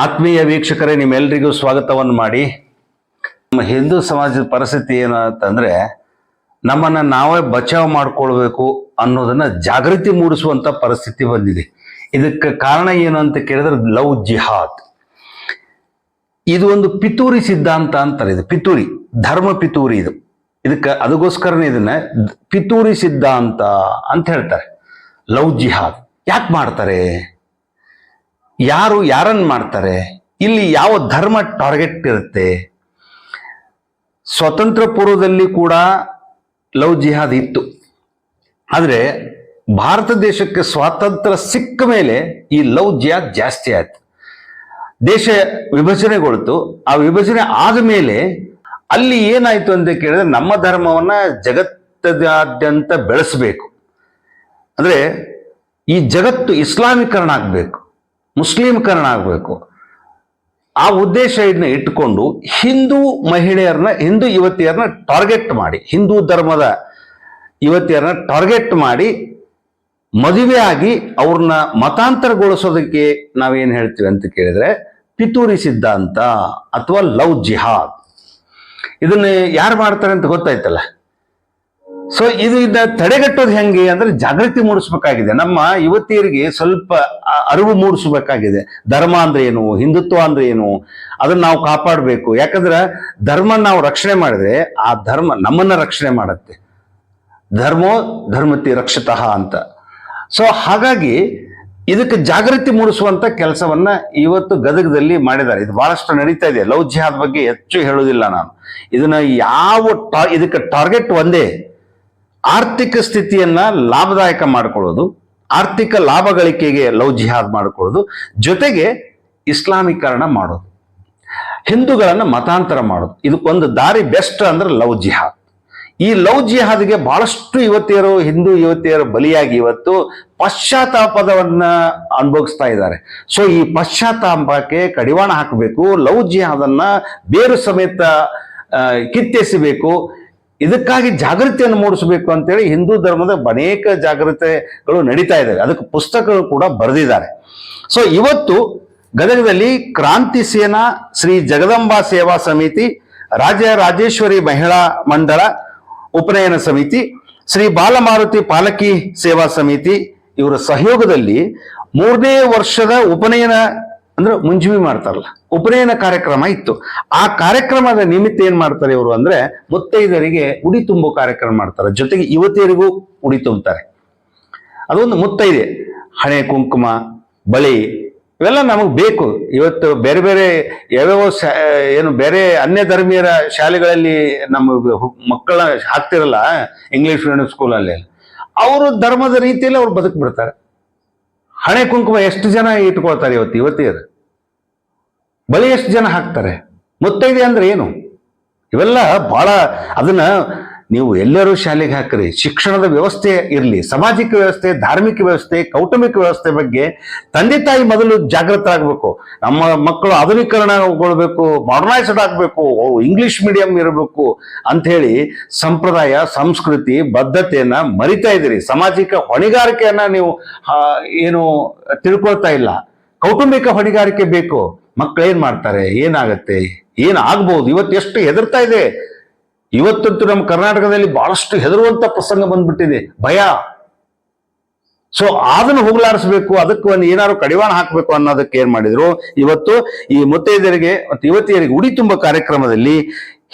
ಆತ್ಮೀಯ ವೀಕ್ಷಕರೇ ನಿಮ್ಮೆಲ್ಲರಿಗೂ ಸ್ವಾಗತವನ್ನು ಮಾಡಿ. ನಮ್ಮ ಹಿಂದೂ ಸಮಾಜದ ಪರಿಸ್ಥಿತಿ ಏನು ಅಂತಂದರೆ, ನಮ್ಮನ್ನು ನಾವೇ ಬಚಾವ್ ಮಾಡಿಕೊಳ್ಬೇಕು ಅನ್ನೋದನ್ನು ಜಾಗೃತಿ ಮೂಡಿಸುವಂಥ ಪರಿಸ್ಥಿತಿ ಬಂದಿದೆ. ಇದಕ್ಕೆ ಕಾರಣ ಏನು ಅಂತ ಕೇಳಿದ್ರೆ, ಲವ್ ಜಿಹಾದ್. ಇದು ಒಂದು ಪಿತೂರಿ ಸಿದ್ಧಾಂತ ಅಂತಾರೆ ಇದು, ಪಿತೂರಿ, ಧರ್ಮ ಪಿತೂರಿ ಇದು. ಇದಕ್ಕೆ ಅದಕ್ಕೋಸ್ಕರನೇ ಇದನ್ನ ಪಿತೂರಿ ಸಿದ್ಧಾಂತ ಅಂತ ಹೇಳ್ತಾರೆ. ಲವ್ ಜಿಹಾದ್. ಯಾಕೆ ಮಾಡ್ತಾರೆ? ಯಾರು ಯಾರನ್ನು ಮಾಡ್ತಾರೆ? ಇಲ್ಲಿ ಯಾವ ಧರ್ಮ ಟಾರ್ಗೆಟ್ ಇರುತ್ತೆ? ಸ್ವತಂತ್ರ ಪೂರ್ವದಲ್ಲಿ ಕೂಡ ಲವ್ ಜಿಹಾದ್ ಇತ್ತು. ಆದರೆ ಭಾರತ ದೇಶಕ್ಕೆ ಸ್ವಾತಂತ್ರ್ಯ ಸಿಕ್ಕ ಮೇಲೆ ಈ ಲವ್ ಜಿಹಾದ್ ಜಾಸ್ತಿ ಆಯ್ತು. ದೇಶ ವಿಭಜನೆಗೊಳ್ತು. ಆ ವಿಭಜನೆ ಆದ ಮೇಲೆ ಅಲ್ಲಿ ಏನಾಯ್ತು ಅಂತ ಕೇಳಿದ್ರೆ ನಮ್ಮ ಧರ್ಮವನ್ನ ಜಗತ್ತದಾದ್ಯಂತ ಬೆಳೆಸಬೇಕು. ಅಂದ್ರೆ ಈ ಜಗತ್ತು ಇಸ್ಲಾಮೀಕರಣ ಆಗಬೇಕು. ಮುಸ್ಲಿಂಕರಣ ಆಗಬೇಕು. ಆ ಉದ್ದೇಶ ಇದನ್ನ ಇಟ್ಟುಕೊಂಡು ಹಿಂದೂ ಮಹಿಳೆಯರನ್ನ ಹಿಂದೂ ಯುವತಿಯರನ್ನ ಟಾರ್ಗೆಟ್ ಮಾಡಿ, ಹಿಂದೂ ಧರ್ಮದ ಯುವತಿಯರನ್ನ ಟಾರ್ಗೆಟ್ ಮಾಡಿ ಮದುವೆ ಆಗಿ ಅವ್ರನ್ನ ಮತಾಂತರಗೊಳಿಸೋದಕ್ಕೆ ನಾವೇನು ಹೇಳ್ತೀವಿ ಅಂತ ಕೇಳಿದ್ರೆ ಪಿತೂರಿ ಸಿದ್ಧಾಂತ ಅಥವಾ ಲವ್ ಜಿಹಾದ್. ಇದನ್ನ ಯಾರು ಮಾಡ್ತಾರೆ ಅಂತ ಗೊತ್ತಾಯ್ತಲ್ಲ? ಸೊ ಇದು ಇದನ್ನ ತಡೆಗಟ್ಟೋದು ಹೆಂಗೆ ಅಂದ್ರೆ ಜಾಗೃತಿ ಮೂಡಿಸ್ಬೇಕಾಗಿದೆ. ನಮ್ಮ ಯುವತಿಯರಿಗೆ ಸ್ವಲ್ಪ ಅರಿವು ಮೂಡಿಸ್ಬೇಕಾಗಿದೆ. ಧರ್ಮ ಅಂದ್ರೆ ಏನು? ಹಿಂದುತ್ವ ಅಂದ್ರೆ ಏನು? ಅದನ್ನ ನಾವು ಕಾಪಾಡಬೇಕು. ಯಾಕಂದ್ರೆ ಧರ್ಮ ನಾವು ರಕ್ಷಣೆ ಮಾಡಿದ್ರೆ ಆ ಧರ್ಮ ನಮ್ಮನ್ನ ರಕ್ಷಣೆ ಮಾಡುತ್ತೆ. ಧರ್ಮೋ ಧರ್ಮತಿ ರಕ್ಷತಃ ಅಂತ. ಸೊ ಹಾಗಾಗಿ ಇದಕ್ಕೆ ಜಾಗೃತಿ ಮೂಡಿಸುವಂತ ಕೆಲಸವನ್ನ ಇವತ್ತು ಗದಗದಲ್ಲಿ ಮಾಡಿದ್ದಾರೆ. ಇದು ಬಹಳಷ್ಟು ನಡೀತಾ ಇದೆ. ಲವ್ ಜಿಹಾದ್ ಬಗ್ಗೆ ಹೆಚ್ಚು ಹೇಳುವುದಿಲ್ಲ ನಾನು. ಇದನ್ನ ಯಾವ ಇದಕ್ಕೆ ಟಾರ್ಗೆಟ್ ಒಂದೇ. ಆರ್ಥಿಕ ಸ್ಥಿತಿಯನ್ನ ಲಾಭದಾಯಕ ಮಾಡಿಕೊಳ್ಳೋದು, ಆರ್ಥಿಕ ಲಾಭ ಗಳಿಕೆಗೆ ಲವ್ ಜಿಹಾದ್ ಮಾಡಿಕೊಳ್ಳೋದು, ಜೊತೆಗೆ ಇಸ್ಲಾಮೀಕರಣ ಮಾಡೋದು, ಹಿಂದೂಗಳನ್ನು ಮತಾಂತರ ಮಾಡೋದು. ಇದಕ್ಕೊಂದು ದಾರಿ ಬೆಸ್ಟ್ ಅಂದ್ರೆ ಲವ್ ಜಿಹಾದ್. ಈ ಲವ್ ಜಿಹಾದ್ಗೆ ಬಹಳಷ್ಟು ಯುವತಿಯರು, ಹಿಂದೂ ಯುವತಿಯರು ಬಲಿಯಾಗಿ ಇವತ್ತು ಪಶ್ಚಾತ್ತಾಪದವನ್ನ ಅನುಭವಿಸ್ತಾ ಇದ್ದಾರೆ. ಸೊ ಈ ಪಶ್ಚಾತ್ತಾಪಕ್ಕೆ ಕಡಿವಾಣ ಹಾಕಬೇಕು, ಲವ್ ಜಿಹಾದನ್ನ ಬೇರು ಸಮೇತ ಕಿತ್ತೆಸಬೇಕು ಇದಕ್ಕಾಗಿ ಜಾಗೃತಿಯನ್ನು ಮೂಡಿಸಬೇಕು ಅಂತೇಳಿ ಹಿಂದೂ ಧರ್ಮದ ಅನೇಕ ಜಾಗೃತಿಗಳು ನಡೀತಾ ಇದ್ದಾವೆ. ಅದಕ್ಕೆ ಪುಸ್ತಕಗಳು ಕೂಡ ಬರೆದಿದ್ದಾರೆ. ಸೊ ಇವತ್ತು ಗದಗದಲ್ಲಿ ಕ್ರಾಂತಿ ಸೇನಾ ಶ್ರೀ ಜಗದಂಬಾ ಸೇವಾ ಸಮಿತಿ ರಾಜ್ಯ ರಾಜೇಶ್ವರಿ ಮಹಿಳಾ ಮಂಡಳ ಉಪನಯನ ಸಮಿತಿ, ಶ್ರೀ ಬಾಲಮಾರುತಿ ಪಾಲಕಿ ಸೇವಾ ಸಮಿತಿ ಇವರ ಸಹಯೋಗದಲ್ಲಿ ಮೂರನೇ ವರ್ಷದ ಉಪನಯನ ಅಂದ್ರೆ ಮುಂಜುವಿ ಮಾಡ್ತಾರಲ್ಲ, ಉಪನಯನ ಕಾರ್ಯಕ್ರಮ ಇತ್ತು. ಆ ಕಾರ್ಯಕ್ರಮದ ನಿಮಿತ್ತ ಏನ್ ಮಾಡ್ತಾರೆ ಇವರು ಅಂದ್ರೆ ಮುತ್ತೈದರಿಗೆ ಉಡಿ ತುಂಬೋ ಕಾರ್ಯಕ್ರಮ ಮಾಡ್ತಾರೆ. ಜೊತೆಗೆ ಯುವತಿಯರಿಗೂ ಉಡಿ ತುಂಬುತ್ತಾರೆ. ಅದೊಂದು ಮುತ್ತೈದೆ. ಹಣೆ, ಕುಂಕುಮ, ಬಳಿ, ಇವೆಲ್ಲ ನಮಗೆ ಬೇಕು. ಇವತ್ತು ಬೇರೆ ಬೇರೆ ಯಾವ್ಯಾವ ಏನು ಬೇರೆ ಅನ್ಯ ಧರ್ಮೀಯರ ಶಾಲೆಗಳಲ್ಲಿ ನಮ್ಮ ಮಕ್ಕಳ ಹಾಕ್ತಿರಲ್ಲ ಇಂಗ್ಲಿಷ್ ಮೀಡಿಯಂ ಸ್ಕೂಲಲ್ಲಿ ಅವರು ಧರ್ಮದ ರೀತಿಯಲ್ಲಿ ಅವ್ರು ಬದುಕು ಬಿಡ್ತಾರೆ ಹಣೆ ಕುಂಕುಮ ಎಷ್ಟು ಜನ ಇಟ್ಕೊಳ್ತಾರೆ ಇವತ್ತು ಯುವತಿಯರು? ಬಳಿ ಎಷ್ಟು ಜನ ಹಾಕ್ತಾರೆ? ಮುತ್ತೈದೆ ಅಂದ್ರೆ ಏನು? ಇವೆಲ್ಲ ಬಹಳ ಅದನ್ನ ನೀವು ಎಲ್ಲರೂ ಶಾಲೆಗೆ ಹಾಕ್ರಿ. ಶಿಕ್ಷಣದ ವ್ಯವಸ್ಥೆ ಇರಲಿ. ಸಾಮಾಜಿಕ ವ್ಯವಸ್ಥೆ, ಧಾರ್ಮಿಕ ವ್ಯವಸ್ಥೆ, ಕೌಟುಂಬಿಕ ವ್ಯವಸ್ಥೆ ಬಗ್ಗೆ ತಂದೆ ತಾಯಿ ಮೊದಲು ಜಾಗೃತ ಆಗಬೇಕು ನಮ್ಮ ಮಕ್ಕಳು ಆಧುನೀಕರಣಗೊಳ್ಬೇಕು ಮಾಡರ್ನೈಸ್ಡ್ ಆಗಬೇಕು ಇಂಗ್ಲಿಷ್ ಮೀಡಿಯಂ ಇರಬೇಕು ಅಂತ ಹೇಳಿ ಸಂಪ್ರದಾಯ, ಸಂಸ್ಕೃತಿ, ಬದ್ಧತೆಯನ್ನ ಮರಿತಾ ಇದ್ದೀರಿ. ಸಾಮಾಜಿಕ ಹೊಣೆಗಾರಿಕೆಯನ್ನ ನೀವು ಏನು ತಿಳ್ಕೊಳ್ತಾ ಇಲ್ಲ. ಕೌಟುಂಬಿಕ ಹೊಣೆಗಾರಿಕೆ ಬೇಕು. ಮಕ್ಕಳು ಏನು ಮಾಡ್ತಾರೆ? ಏನಾಗುತ್ತೆ? ಏನಾಗ್ಬೋದು ಇವತ್ತು ಎಷ್ಟು ಹೆದರ್ತಾ ಇದೆ? ಇವತ್ತಂತೂ ನಮ್ಮ ಕರ್ನಾಟಕದಲ್ಲಿ ಬಹಳಷ್ಟು ಹೆದರುವಂತ ಪ್ರಸಂಗ ಬಂದ್ಬಿಟ್ಟಿದೆ. ಭಯ. ಸೊ ಅದನ್ನು ಹೋಗ್ಲಾಡಿಸ್ಬೇಕು, ಅದಕ್ಕೆ ಒಂದು ಏನಾದ್ರು ಕಡಿವಾಣ ಹಾಕಬೇಕು ಅನ್ನೋದಕ್ಕೆ ಏನ್ ಮಾಡಿದ್ರು? ಇವತ್ತು ಈ ಮುತ್ತೈದೆಯರಿಗೆ ಮತ್ತು ಯುವತಿಯರಿಗೆ ಉಡಿ ತುಂಬ ಕಾರ್ಯಕ್ರಮದಲ್ಲಿ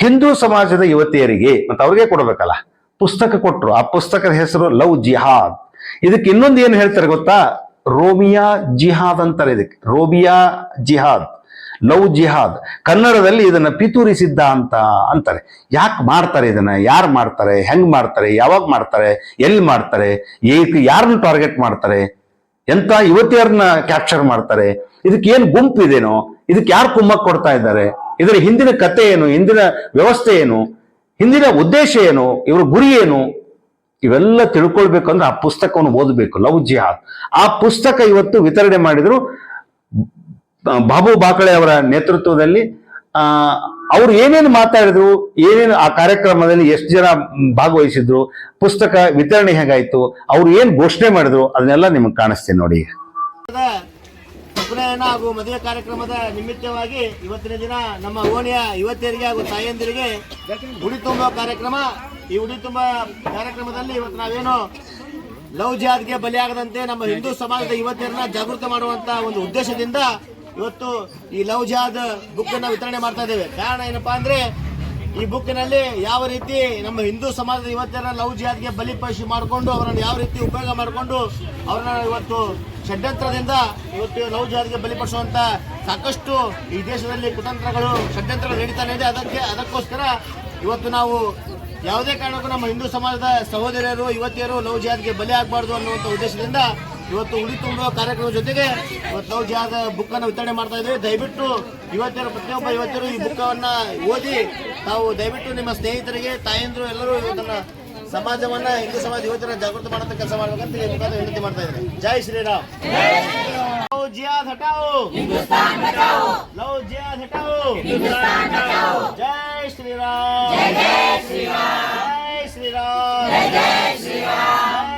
ಹಿಂದೂ ಸಮಾಜದ ಯುವತಿಯರಿಗೆ, ಮತ್ತು ಅವ್ರಿಗೆ ಕೊಡಬೇಕಲ್ಲ, ಪುಸ್ತಕ ಕೊಟ್ಟರು ಆ ಪುಸ್ತಕದ ಹೆಸರು ಲವ್ ಜಿಹಾದ್. ಇದಕ್ಕೆ ಇನ್ನೊಂದು ಏನು ಹೇಳ್ತಾರೆ ಗೊತ್ತಾ? ರೋಮಿಯಾ ಜಿಹಾದ್ ಅಂತಾರೆ ಇದಕ್ಕೆ. ರೋಮಿಯಾ ಜಿಹಾದ್. ಲವ್ ಜಿಹಾದ್. ಕನ್ನಡದಲ್ಲಿ ಇದನ್ನ ಪಿತೂರಿ ಸಿದ್ಧಾಂತ ಅಂತಾರೆ. ಯಾಕೆ ಮಾಡ್ತಾರೆ ಇದನ್ನ? ಯಾರು ಮಾಡ್ತಾರೆ? ಹೆಂಗೆ ಮಾಡ್ತಾರೆ? ಯಾವಾಗ ಮಾಡ್ತಾರೆ? ಎಲ್ಲಿ ಮಾಡ್ತಾರೆ? ಏಕೆ ಯಾರನ್ನ ಟಾರ್ಗೆಟ್ ಮಾಡ್ತಾರೆ? ಎಂತ ಯುವತಿಯರನ್ನ ಕ್ಯಾಪ್ಚರ್ ಮಾಡ್ತಾರೆ? ಇದಕ್ಕೆ ಏನು ಗುಂಪು ಇದೇನೋ? ಇದಕ್ಕೆ ಯಾರು ಕುಮ್ಮಕ್ ಕೊಡ್ತಾ ಇದ್ದಾರೆ? ಇದರ ಹಿಂದಿನ ಕತೆ ಏನು? ಹಿಂದಿನ ವ್ಯವಸ್ಥೆ ಏನು? ಹಿಂದಿನ ಉದ್ದೇಶ ಏನು? ಇವರ ಗುರಿ ಏನು? ಇವೆಲ್ಲ ತಿಳ್ಕೊಳ್ಬೇಕು ಅಂದ್ರೆ ಆ ಪುಸ್ತಕವನ್ನು ಓದಬೇಕು, ಲವ್ ಜಿಹಾದ್. ಆ ಪುಸ್ತಕ ಇವತ್ತು ವಿತರಣೆ ಮಾಡಿದ್ರು ಬಾಬು ಬಾಕಳೆ ಅವರ ನೇತೃತ್ವದಲ್ಲಿ ಅವ್ರು ಏನೇನು ಮಾತಾಡಿದ್ರು, ಏನೇನು ಆ ಕಾರ್ಯಕ್ರಮದಲ್ಲಿ ಎಷ್ಟು ಜನ ಭಾಗವಹಿಸಿದ್ರು, ಪುಸ್ತಕ ವಿತರಣೆ ಹೇಗಾಯ್ತು, ಅವ್ರು ಏನ್ ಘೋಷಣೆ ಮಾಡಿದ್ರು, ಅದನ್ನೆಲ್ಲ ನಿಮ್ಗೆ ಕಾಣಿಸ್ತೀನಿ ನೋಡಿ. ಉಪನಯನ ಹಾಗೂ ಮದುವೆ ಕಾರ್ಯಕ್ರಮದ ನಿಮಿತ್ತವಾಗಿ ಇವತ್ತಿನ ದಿನ ನಮ್ಮ ಓಣಿಯ ಯುವತಿಯರಿಗೆ ಹಾಗೂ ತಾಯಂದಿರಿಗೆ ಉಡಿ ತುಂಬುವ ಕಾರ್ಯಕ್ರಮ. ಈ ಉಡಿ ತುಂಬ ಕಾರ್ಯಕ್ರಮದಲ್ಲಿ ಇವತ್ತು ನಾವೇನು ಲವ್ ಜಾತ್ಗೆ ಬಲಿಯಾಗದಂತೆ ನಮ್ಮ ಹಿಂದೂ ಸಮಾಜದ ಯುವತಿಯರನ್ನ ಜಾಗೃತ ಮಾಡುವಂತ ಒಂದು ಉದ್ದೇಶದಿಂದ ಇವತ್ತು ಈ ಲವ್ ಜಾದ್ ಬುಕ್ ಅನ್ನ ವಿತರಣೆ ಮಾಡ್ತಾ ಇದ್ದೇವೆ. ಕಾರಣ ಏನಪ್ಪಾ ಅಂದ್ರೆ, ಈ ಬುಕ್ಕಿನಲ್ಲಿ ಯಾವ ರೀತಿ ನಮ್ಮ ಹಿಂದೂ ಸಮಾಜದ ಇವತ್ತಿನ ಲವ್ ಜಿಯಾದ್ಗೆ ಬಲಿಪಶು ಮಾಡಿಕೊಂಡು, ಅವರನ್ನು ಯಾವ ರೀತಿ ಉಪಯೋಗ ಮಾಡಿಕೊಂಡು, ಅವರನ್ನ ಇವತ್ತು ಷಡ್ಯಂತ್ರದಿಂದ ಇವತ್ತು ಲವ್ ಜಿಹಾದ್ಗೆ ಬಲಿಪಡಿಸುವಂತ ಸಾಕಷ್ಟು ಈ ದೇಶದಲ್ಲಿ ಕುತಂತ್ರಗಳು, ಷಡ್ಯಂತ್ರಗಳು ನಡೀತಾನೆ ಇದೆ. ಅದಕ್ಕೆ, ಅದಕ್ಕೋಸ್ಕರ ಇವತ್ತು ನಾವು ಯಾವುದೇ ಕಾರಣಕ್ಕೂ ನಮ್ಮ ಹಿಂದೂ ಸಮಾಜದ ಸಹೋದರಿಯರು ಯುವತಿಯರು ಲವ್ ಜಿಯಾದ್ಗೆ ಬಲಿ ಆಗಬಾರ್ದು ಅನ್ನುವಂಥ ಉದ್ದೇಶದಿಂದ ಇವತ್ತು ಉಳಿ ತುಂಬುವ ಕಾರ್ಯಕ್ರಮದ ಜೊತೆಗೆ ಇವತ್ತು ನಾವು ಜಾಗ ಬುಕ್ ಅನ್ನು ವಿತರಣೆ ಮಾಡ್ತಾ ಇದ್ದೀವಿ. ದಯವಿಟ್ಟು ಯುವತಿಯರು ಪ್ರತಿಯೊಬ್ಬ ಯುವತಿಯರು ಈ ಬುಕ್ ಅನ್ನ ಓದಿ ತಾವು ದಯವಿಟ್ಟು ನಿಮ್ಮ ಸ್ನೇಹಿತರಿಗೆ ತಾಯಂದಿರು ಎಲ್ಲರೂ ಇವತ್ತನ್ನ ಸಮಾಜವನ್ನ ಹಿಂದೂ ಸಮಾಜ ಯುವತಿಯರ ಜಾಗೃತಿ ಮಾಡುವಂತ ಕೆಲಸ ಮಾಡ್ಬೇಕಂತ ಮುಖಾಂತರ ವಿನಂತಿ ಮಾಡ್ತಾ ಇದ್ದಾರೆ ಜೈ ಶ್ರೀರಾಮ್. ಲವ್ ಜಿಹಾದ್ ಹಟಾओ ಲವ್ ಜಿಯಾದ್ ಜೈ ಶ್ರೀರಾಮ್. ಜೈ ಶ್ರೀರಾಮ್. ಜೈ ಶ್ರೀರಾಮ್.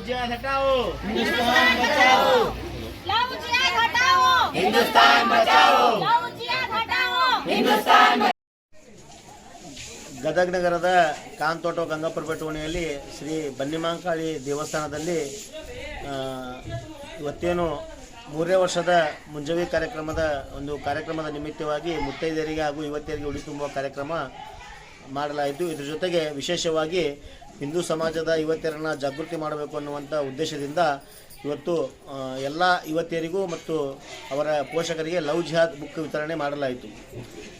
जिहाद हटाओ हिंदुस्तान ಗದಗ ನಗರದ ಕಾಂತೋಟ ಗಂಗಾಪುರ ಬೆಟ್ಟವಣಿಯಲ್ಲಿ ಶ್ರೀ ಬನ್ನಿಮಾಂಕಾಳಿ ದೇವಸ್ಥಾನದಲ್ಲಿ ಆ, ಇವತ್ತೇನು ಮೂರನೇ ವರ್ಷದ ಮುಂಜಾವಿ ಕಾರ್ಯಕ್ರಮದ ಒಂದು ಕಾರ್ಯಕ್ರಮದ ನಿಮಿತ್ತವಾಗಿ ಮುತ್ತೈದೆಯರಿಗೆ ಹಾಗೂ ಯುವತಿಯರಿಗೆ ಉಡಿ ತುಂಬುವ ಕಾರ್ಯಕ್ರಮ ಮಾಡಲಾಯಿತು. ಇದ್ರ ಜೊತೆಗೆ ವಿಶೇಷವಾಗಿ ಹಿಂದೂ ಸಮಾಜದ ಯುವತಿಯರನ್ನು ಜಾಗೃತಿ ಮಾಡಬೇಕು ಅನ್ನುವಂಥ ಉದ್ದೇಶದಿಂದ ಇವತ್ತು ಎಲ್ಲ ಯುವತಿಯರಿಗೂ ಮತ್ತು ಅವರ ಪೋಷಕರಿಗೆ ಲವ್ ಜಿಹಾದ್ ಬುಕ್ ವಿತರಣೆ ಮಾಡಲಾಯಿತು.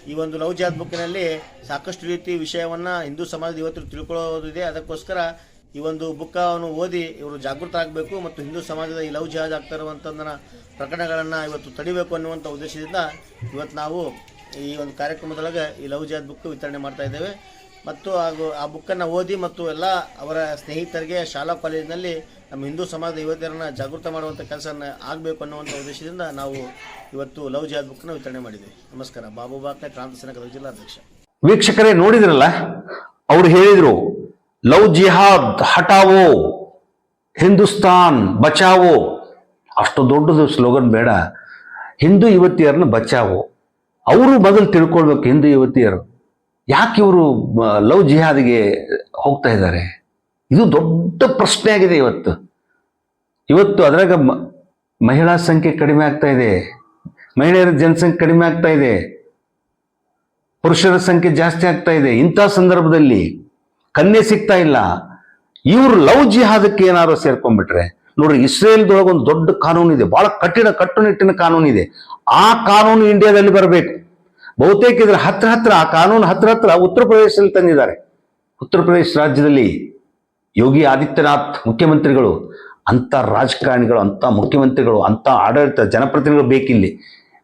ಈ ಒಂದು ಲವ್ ಜಿಹಾದ್ ಬುಕ್ಕಿನಲ್ಲಿ ಸಾಕಷ್ಟು ರೀತಿ ವಿಷಯವನ್ನು ಹಿಂದೂ ಸಮಾಜದ ಯುವತಿಯರು ತಿಳ್ಕೊಳ್ಳೋದಿದೆ. ಅದಕ್ಕೋಸ್ಕರ ಈ ಒಂದು ಬುಕ್ಕವನ್ನು ಓದಿ ಇವರು ಜಾಗೃತ ಆಗಬೇಕು ಮತ್ತು ಹಿಂದೂ ಸಮಾಜದ ಈ ಲವ್ ಜಿಹಾಜ್ ಆಗ್ತಾ ಇರುವಂಥದ್ದನ್ನ ಪ್ರಕರಣಗಳನ್ನು ಇವತ್ತು ತಡಿಬೇಕು ಅನ್ನುವಂಥ ಉದ್ದೇಶದಿಂದ ಇವತ್ತು ನಾವು ಈ ಒಂದು ಕಾರ್ಯಕ್ರಮದೊಳಗೆ ಈ ಲವ್ ಜಿಹಾದ್ ಬುಕ್ ವಿತರಣೆ ಮಾಡ್ತಾ ಇದ್ದೇವೆ. ಮತ್ತು ಹಾಗೂ ಆ ಬುಕ್ಕನ್ನು ಓದಿ ಮತ್ತು ಎಲ್ಲ ಅವರ ಸ್ನೇಹಿತರಿಗೆ ಶಾಲಾ ಕಾಲೇಜಿನಲ್ಲಿ ನಮ್ಮ ಹಿಂದೂ ಸಮಾಜದ ಯುವತಿಯರನ್ನ ಜಾಗೃತ ಮಾಡುವಂಥ ಕೆಲಸ ಆಗಬೇಕು ಅನ್ನುವಂಥ ಉದ್ದೇಶದಿಂದ ನಾವು ಇವತ್ತು ಲವ್ ಜಿಹಾದ್ ಬುಕ್ಕನ್ನು ವಿತರಣೆ ಮಾಡಿದ್ದೀವಿ. ನಮಸ್ಕಾರ. ಬಾಬು ಬಾಕ್ ಕ್ರಾಂತಿ ಸೇನಾ ಜಿಲ್ಲಾಧ್ಯಕ್ಷ. ವೀಕ್ಷಕರೇ, ನೋಡಿದ್ರಲ್ಲ? ಅವ್ರು ಹೇಳಿದ್ರು ಲವ್ ಜಿಹಾದ್, ಹಟಾವೋ, ಹಿಂದೂಸ್ತಾನ್, ಬಚಾವೋ. ಅಷ್ಟು ದೊಡ್ಡದು ಸ್ಲೋಗನ್ ಬೇಡ. ಹಿಂದೂ ಯುವತಿಯರನ್ನ ಬಚಾವೋ. ಅವರು ಮೊದಲು ತಿಳ್ಕೊಳ್ಬೇಕು ಹಿಂದೂ ಯುವತಿಯರು. ಯಾಕೆ ಇವರು ಲವ್ ಜಿಹಾದ್ಗೆ ಹೋಗ್ತಾ ಇದ್ದಾರೆ? ಇದು ದೊಡ್ಡ ಪ್ರಶ್ನೆ ಆಗಿದೆ ಇವತ್ತು. ಇವತ್ತು ಅದ್ರಾಗ ಮಹಿಳಾ ಸಂಖ್ಯೆ ಕಡಿಮೆ ಆಗ್ತಾ ಇದೆ. ಮಹಿಳೆಯರ ಜನಸಂಖ್ಯೆ ಕಡಿಮೆ ಆಗ್ತಾ ಇದೆ. ಪುರುಷರ ಸಂಖ್ಯೆ ಜಾಸ್ತಿ ಆಗ್ತಾ ಇದೆ. ಇಂಥ ಸಂದರ್ಭದಲ್ಲಿ ಕನ್ಯೆ ಸಿಗ್ತಾ ಇಲ್ಲ. ಇವ್ರು ಲವ್ ಜಿಹಾದಕ್ಕೆ ಏನಾದ್ರು ಸೇರ್ಕೊಂಡ್ಬಿಟ್ರೆ, ನೋಡ್ರಿ ಇಸ್ರೇಲ್ದೊಳಗೆ ಒಂದು ದೊಡ್ಡ ಕಾನೂನು ಇದೆ. ಬಹಳ ಕಠಿಣ ಕಟ್ಟುನಿಟ್ಟಿನ ಕಾನೂನು ಇದೆ. ಆ ಕಾನೂನು ಇಂಡಿಯಾದಲ್ಲಿ ಬರಬೇಕು. ಬಹುತೇಕ ಇದ್ರ ಹತ್ರ ಹತ್ರ, ಆ ಕಾನೂನು ಹತ್ರ ಹತ್ರ ಉತ್ತರ ಪ್ರದೇಶದಲ್ಲಿ ತಂದಿದ್ದಾರೆ. ಉತ್ತರ ಪ್ರದೇಶ ರಾಜ್ಯದಲ್ಲಿ ಯೋಗಿ ಆದಿತ್ಯನಾಥ್ ಮುಖ್ಯಮಂತ್ರಿಗಳು, ಅಂಥ ರಾಜಕಾರಣಿಗಳು, ಅಂಥ ಮುಖ್ಯಮಂತ್ರಿಗಳು, ಅಂಥ ಆಡಳಿತ ಜನಪ್ರತಿನಿಧಿಗಳು ಬೇಕಿಲ್ಲಿ.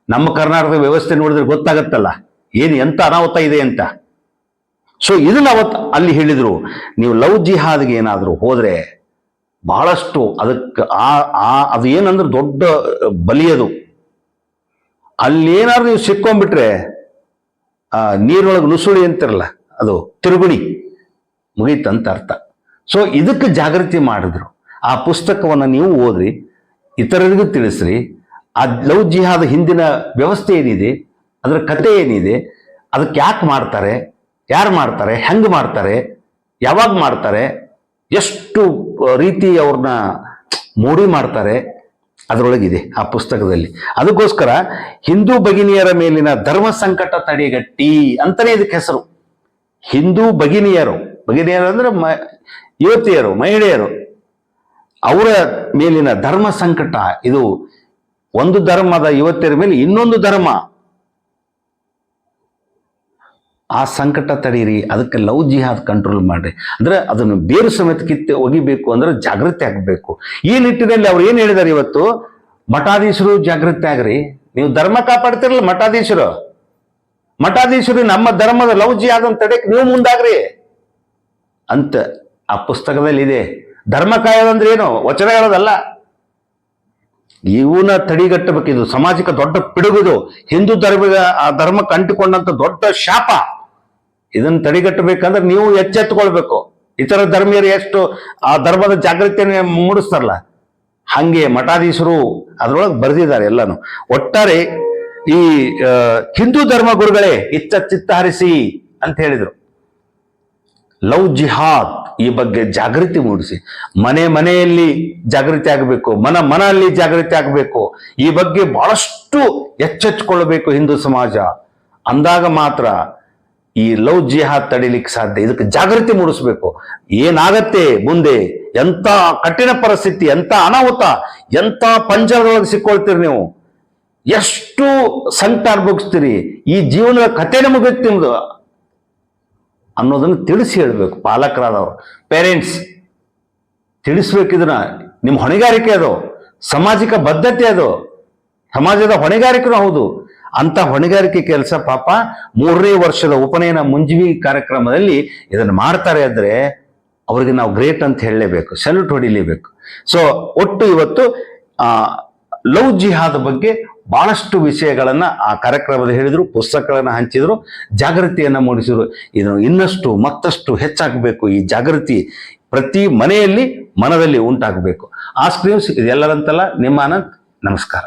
ನಮ್ಮ ಕರ್ನಾಟಕದ ವ್ಯವಸ್ಥೆ ನೋಡಿದ್ರೆ ಗೊತ್ತಾಗತ್ತಲ್ಲ. ಏನು ಎಂಥ ಅನಾಹುತ ಇದೆ ಅಂತ. ಸೊ ಇದನ್ನ ಅವತ್ತು ಅಲ್ಲಿ ಹೇಳಿದರು. ನೀವು ಲವ್ ಜಿಹಾದ್ಗೆ ಏನಾದರೂ ಹೋದರೆ ಬಹಳಷ್ಟು ಅದಕ್ಕೆ ಆ ಆ, ಅದು ಏನಂದ್ರೆ ದೊಡ್ಡ ಬಲಿಯದು ಅಲ್ಲೇನಾದ್ರು ನೀವು ಸಿಕ್ಕೊಂಡ್ಬಿಟ್ರೆ ನೀರೊಳಗೆ ನುಸುಳಿ ಅಂತಿರಲ್ಲ, ಅದು ತಿರುಗುಣಿ. ಮುಗೀತಂತ ಅರ್ಥ. ಸೊ ಇದಕ್ಕೆ ಜಾಗೃತಿ ಮಾಡಿದ್ರು. ಆ ಪುಸ್ತಕವನ್ನು ನೀವು ಓದ್ರಿ, ಇತರರಿಗೂ ತಿಳಿಸ್ರಿ. ಆ ಲವ್ ಜಿಹಾದ ಹಿಂದಿನ ವ್ಯವಸ್ಥೆ ಏನಿದೆ, ಅದರ ಕತೆ ಏನಿದೆ, ಅದಕ್ಕೆ ಯಾಕೆ ಮಾಡ್ತಾರೆ? ಯಾರು ಮಾಡ್ತಾರೆ, ಹೆಂಗೆ ಮಾಡ್ತಾರೆ, ಯಾವಾಗ ಮಾಡ್ತಾರೆ, ಎಷ್ಟು ರೀತಿ ಅವ್ರನ್ನ ಮೋಡಿ ಮಾಡ್ತಾರೆ, ಅದರೊಳಗಿದೆ ಆ ಪುಸ್ತಕದಲ್ಲಿ. ಅದಕ್ಕೋಸ್ಕರ ಹಿಂದೂ ಭಗಿನಿಯರ ಮೇಲಿನ ಧರ್ಮ ಸಂಕಟ ತಡೆಗಟ್ಟಿ ಅಂತಲೇ ಇದಕ್ಕೆ ಹೆಸರು. ಹಿಂದೂ ಭಗಿನಿಯರು ಭಗಿನಿಯರು ಅಂದ್ರೆ ಮ, ಯುವತಿಯರು, ಮಹಿಳೆಯರು, ಅವರ ಮೇಲಿನ ಧರ್ಮ ಸಂಕಟ, ಇದು ಒಂದು ಧರ್ಮದ ಯುವತಿಯರ ಮೇಲೆ ಇನ್ನೊಂದು ಧರ್ಮ. ಆ ಸಂಕಟ ತಡೀರಿ, ಅದಕ್ಕೆ ಲವ್ ಜಿಹಾದ್ ಕಂಟ್ರೋಲ್ ಮಾಡ್ರಿ. ಅಂದ್ರೆ ಅದನ್ನು ಬೇರು ಸಮೇತ ಕಿತ್ತೆ ಒಗಿಬೇಕು ಅಂದ್ರೆ ಜಾಗೃತಿ ಆಗಬೇಕು. ಈ ನಿಟ್ಟಿನಲ್ಲಿ ಅವ್ರು ಏನು ಹೇಳಿದಾರೆ ಇವತ್ತು? ಮಠಾಧೀಶರು ಜಾಗೃತಿ ಆಗ್ರಿ. ನೀವು ಧರ್ಮ ಕಾಪಾಡ್ತಿರಲ್ಲ ಮಠಾಧೀಶರು? ಮಠಾಧೀಶರು ನಮ್ಮ ಧರ್ಮದ ಲವ್ ಜಿಹಾದ್ ಅಂತ ತಡೆಯಕ್ಕೆ ನೀವು ಮುಂದಾಗ್ರಿ. ಅಂತ ಆ ಪುಸ್ತಕದಲ್ಲಿ ಇದೆ ಧರ್ಮ ಕಾಯೋದಂದ್ರೆ ಏನು? ವಚನ ಹೇಳೋದಲ್ಲ. ಇವನ ತಡಿಗಟ್ಟಬೇಕು. ಇದು ಸಮಾಜಕ್ಕೆ ದೊಡ್ಡ ಪಿಡುಗುದು ಹಿಂದೂ ಧರ್ಮದ, ಆ ಧರ್ಮಕ್ಕೆ ಅಂಟಿಕೊಂಡಂತ ದೊಡ್ಡ ಶಾಪ. ಇದನ್ನು ತಡೆಗಟ್ಟಬೇಕಂದ್ರೆ ನೀವು ಎಚ್ಚೆತ್ತುಕೊಳ್ಬೇಕು. ಇತರ ಧರ್ಮೀಯರು ಎಷ್ಟು ಆ ಧರ್ಮದ ಜಾಗೃತಿಯನ್ನು ಮೂಡಿಸ್ತಾರಲ್ಲ? ಹಂಗೆ ಮಠಾಧೀಶರು ಅದರೊಳಗೆ ಬರೆದಿದ್ದಾರೆ ಎಲ್ಲಾನು. ಒಟ್ಟಾರೆ ಈ ಹಿಂದೂ ಧರ್ಮ ಗುರುಗಳೇ ಇತ್ತ ಚಿತ್ತ ಹರಿಸಿ ಅಂತ ಹೇಳಿದ್ರು. ಲವ್ ಜಿಹಾದ್ ಈ ಬಗ್ಗೆ ಜಾಗೃತಿ ಮೂಡಿಸಿ. ಮನೆ ಮನೆಯಲ್ಲಿ ಜಾಗೃತಿ ಆಗಬೇಕು, ಮನ ಮನಲ್ಲಿ ಜಾಗೃತಿ ಆಗಬೇಕು. ಈ ಬಗ್ಗೆ ಬಹಳಷ್ಟು ಎಚ್ಚೆಚ್ಚಿಕೊಳ್ಳಬೇಕು ಹಿಂದೂ ಸಮಾಜ. ಅಂದಾಗ ಮಾತ್ರ ಈ ಲವ್ ಜಿಹಾದ್ ತಡಿಲಿಕ್ಕೆ ಸಾಧ್ಯ. ಇದಕ್ಕೆ ಜಾಗೃತಿ ಮೂಡಿಸಬೇಕು. ಏನಾಗತ್ತೆ ಮುಂದೆ? ಎಂಥ ಕಠಿಣ ಪರಿಸ್ಥಿತಿ, ಎಂತ ಅನಾಹುತ, ಎಂತ ಪಂಜರದೊಳಗೆ ಸಿಕ್ಕೊಳ್ತೀರಿ ನೀವು? ಎಷ್ಟು ಸಂಕಟ ಅನುಭವಿಸ್ತೀರಿ? ಈ ಜೀವನದ ಕಥೆನೇ ಮುಗಿಯುತ್ತೆ ನಿಮ್ದು ಅನ್ನೋದನ್ನು ತಿಳಿಸಿ ಹೇಳಬೇಕು. ಪಾಲಕರಾದವರು. ಪೇರೆಂಟ್ಸ್ ತಿಳಿಸ್ಬೇಕು ಇದನ್ನ ನಿಮ್ಮ ಹೊಣೆಗಾರಿಕೆ ಅದು. ಸಾಮಾಜಿಕ ಬದ್ಧತೆ ಅದು. ಸಮಾಜದ ಹೊಣೆಗಾರಿಕೆನೂ ಹೌದು. ಅಂತ ಹೊಣೆಗಾರಿಕೆ ಕೆಲಸ ಪಾಪ ಮೂರನೇ ವರ್ಷದ ಉಪನಯನ ಮುಂಜಿವಿ ಕಾರ್ಯಕ್ರಮದಲ್ಲಿ ಇದನ್ನು ಮಾಡ್ತಾರೆ ಅಂದ್ರೆ ಅವರಿಗೆ ನಾವು ಗ್ರೇಟ್ ಅಂತ ಹೇಳಲೇಬೇಕು. ಸಲ್ಯೂಟ್ ಹೊಡಿಲೇಬೇಕು. ಸೊ ಒಟ್ಟು ಇವತ್ತು ಲವ್ ಜಿಹಾದ ಬಗ್ಗೆ ಬಹಳಷ್ಟು ವಿಷಯಗಳನ್ನು ಆ ಕಾರ್ಯಕ್ರಮದಲ್ಲಿ ಹೇಳಿದರು, ಪುಸ್ತಕಗಳನ್ನು ಹಂಚಿದರು, ಜಾಗೃತಿಯನ್ನ ಮೂಡಿಸಿದ್ರು. ಇದನ್ನು ಇನ್ನಷ್ಟು, ಮತ್ತಷ್ಟು ಹೆಚ್ಚಾಗಬೇಕು. ಈ ಜಾಗೃತಿ ಪ್ರತಿ ಮನೆಯಲ್ಲಿ ಮನದಲ್ಲಿ ಉಂಟಾಗಬೇಕು. ಆ ಸ್ಕ್ರೀಮ್ಸ್ ಇದೆಲ್ಲರಂತಲ್ಲ, ನಿಮ್ಮ ಆನಂದ್ ನಮಸ್ಕಾರ.